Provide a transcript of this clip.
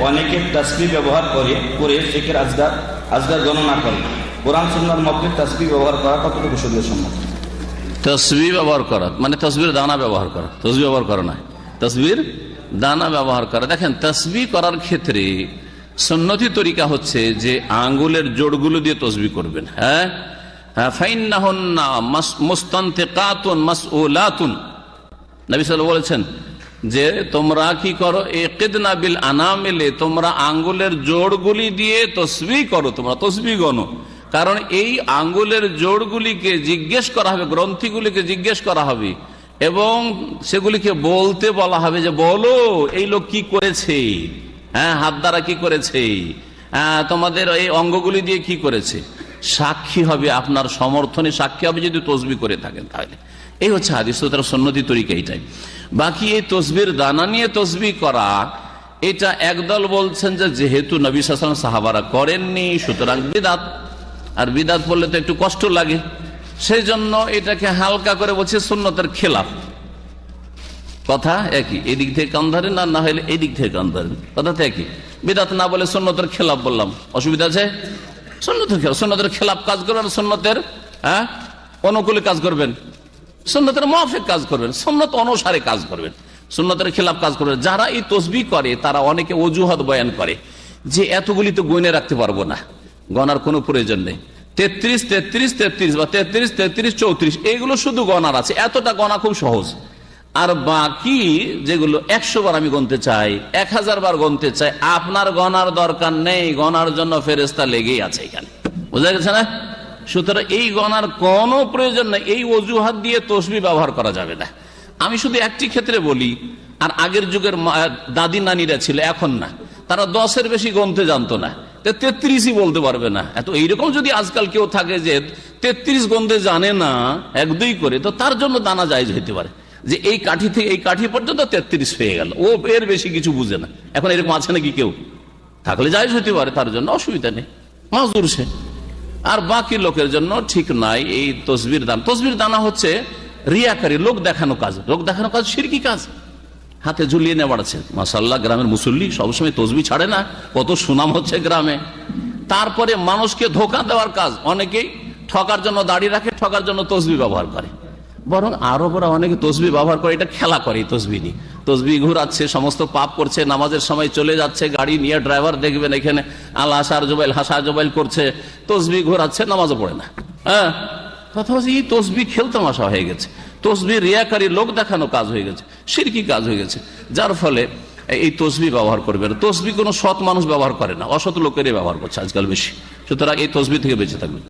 অনেকে তাসবি ব্যবহার করে করে শেখের আজগার আজগার গণনা করে। কোরআন, সুন্নার মধ্যে তাসবি ব্যবহার করা কতটুকু শরীর সম্মত তসবি ব্যবহার করা। মানে তসবির দানা ব্যবহার করা। তসবি ব্যবহার করা নয়। তসবির দানা ব্যবহার করা। দেখেন, তসবি করার ক্ষেত্রে সন্নতি তরিকা হচ্ছে যে আঙ্গুলের জোড়গুলো দিয়ে তসবি করবেন হ্যাঁ? হ্যাঁ ফাইন না হন না মুস্তান্তে কাতুন মাস নবী সাল বলেছেন যে তোমরা কি করো? একেদনা বিল আনামেলে তোমরা আঙ্গুলের জোড়গুলি দিয়ে তসবি করো তোমরা তসবি গণো। কারণ এই আঙ্গুলের জোড়গুলিকে জিজ্ঞেস করা হবে গ্রন্থিগুলিকে জিজ্ঞেস করা হবে এবং সেগুলিকে বলতে বলা হবে যে বলো এই লোক কি করেছে? হ্যাঁ হাত দ্বারা কি করেছে? হ্যাঁ, তোমাদের এই অঙ্গগুলি দিয়ে কি করেছে? সাক্ষী হবে, আপনার সমর্থনে সাক্ষী হবে যদি তসবি করে থাকেন তাহলে। এই হচ্ছে হাদিস তার সন্ন্যতি তরিকা এইটাই বাকি এই তসবির দানা নিয়ে তসবি করা, এটা একদল বলছেন যে যেহেতু নবী সালাম সাহাবারা করেননি, সুতরাং বিদাত। আর বিদাত বললে তো একটু কষ্ট লাগে। সেই জন্য এটাকে হালকা করে বলছে সুন্নতের খেলাফ। কথা একই, এদিক থেকে কান ধরেন আর না হলে এদিক থেকে কান ধরেন কথা তো একই। বিদাত না বলে সন্ন্যতের খেলাফ বললাম। অসুবিধা আছে? সন্ন্যতের খেলাফ কাজ করবেন সন্ন্যতের হ্যাঁ অনুকূলে কাজ করবেন। সন্ন্যতের মাফিক কাজ করবেন সন্ন্যত অনুসারে কাজ করবেন। সন্ন্যতের খেলাফ কাজ করবেন। যারা এই তসবি করে, তারা অনেকে অজুহাত বয়ান করে যে এতগুলি তো গয়নে রাখতে পারব না। গনার কোনো প্রয়োজন নেই। তেত্রিশ তেত্রিশ তেত্রিশ বা তেত্রিশ তেত্রিশ, চৌত্রিশ, এগুলো শুধু গনার আছে। এতটা গনা খুব সহজ। আর বাকি যেগুলো একশো বার আমি গনতে চাই, এক হাজার বার গনতে চাই, আপনার গনার দরকার নেই গনার জন্য ফেরেস্তা লেগেই আছে এখানে। বোঝা গেছে না? সুতরাং এই গনার কোনো প্রয়োজন নেই, এই অজুহাত দিয়ে তসবি ব্যবহার করা যাবে না। আমি শুধু একটি ক্ষেত্রে বলি, আর আগের যুগের দাদি নানিরা ছিল, এখন না। তারা দশের বেশি গনতে জানতো না। তেত্রিশই বলতে পারবে না। এত এইরকম যদি আজকাল কেউ থাকে যে তেত্রিশ গন্ধে জানে না, এক দুই করে, তো তার জন্য দানা জায়জ হইতে পারে। যে এই কাঠি থেকে, এই কাঠি পর্যন্ত তেত্রিশ হয়ে গেল। ও এর বেশি কিছু বুঝে না। এখন এরকম আছে নাকি কেউ? থাকলে জায়জ হইতে পারে, তার জন্য অসুবিধা নেই। মাজুর সে। আর বাকি লোকের জন্য ঠিক নাই এই তসবির দান। তসবির দানা হচ্ছে রিয়াকারী, লোক দেখানো কাজ। লোক দেখানো কাজ সিরকি কাজ। হাতে ঝুলিয়ে নিয়ে বাড়াচ্ছে মাসাল্লাহ গ্রামের মুসল্লি সবসময় তসবি ছাড়ে না। কত সুনাম হচ্ছে গ্রামে। তারপরে মানুষকে ধোকা দেওয়ার কাজ। অনেকেই ঠকার জন্য দাঁড়িয়ে রাখে, ঠকার জন্য তসবি ব্যবহার করে। বরং আরবরা অনেকে তসবি ব্যবহার করে, এটা খেলা করে তসবি নিয়ে। তসবি ঘুরাচ্ছে, সমস্ত পাপ করছে, নামাজের সময় চলে যাচ্ছে, গাড়ি নিয়ে ড্রাইভার দেখবেন এখানে, আল হাসার জোবাইল, হাসা জোবাইল করছে, তসবি ঘোরাচ্ছে, নামাজও পড়ে না। হ্যাঁ? কথা এই তসবি খেলতামাশা হয়ে গেছে। তসবি রিয়াকারী লোক দেখানো কাজ হয়ে গেছে, সিরকি কাজ হয়ে গেছে। যার ফলে এই তসবি ব্যবহার করবে না। তসবি কোনো সৎ মানুষ ব্যবহার করে না, অসৎ লোকেরই ব্যবহার করছে আজকাল বেশি। সুতরাং এই তসবি থেকে বেঁচে থাকবে।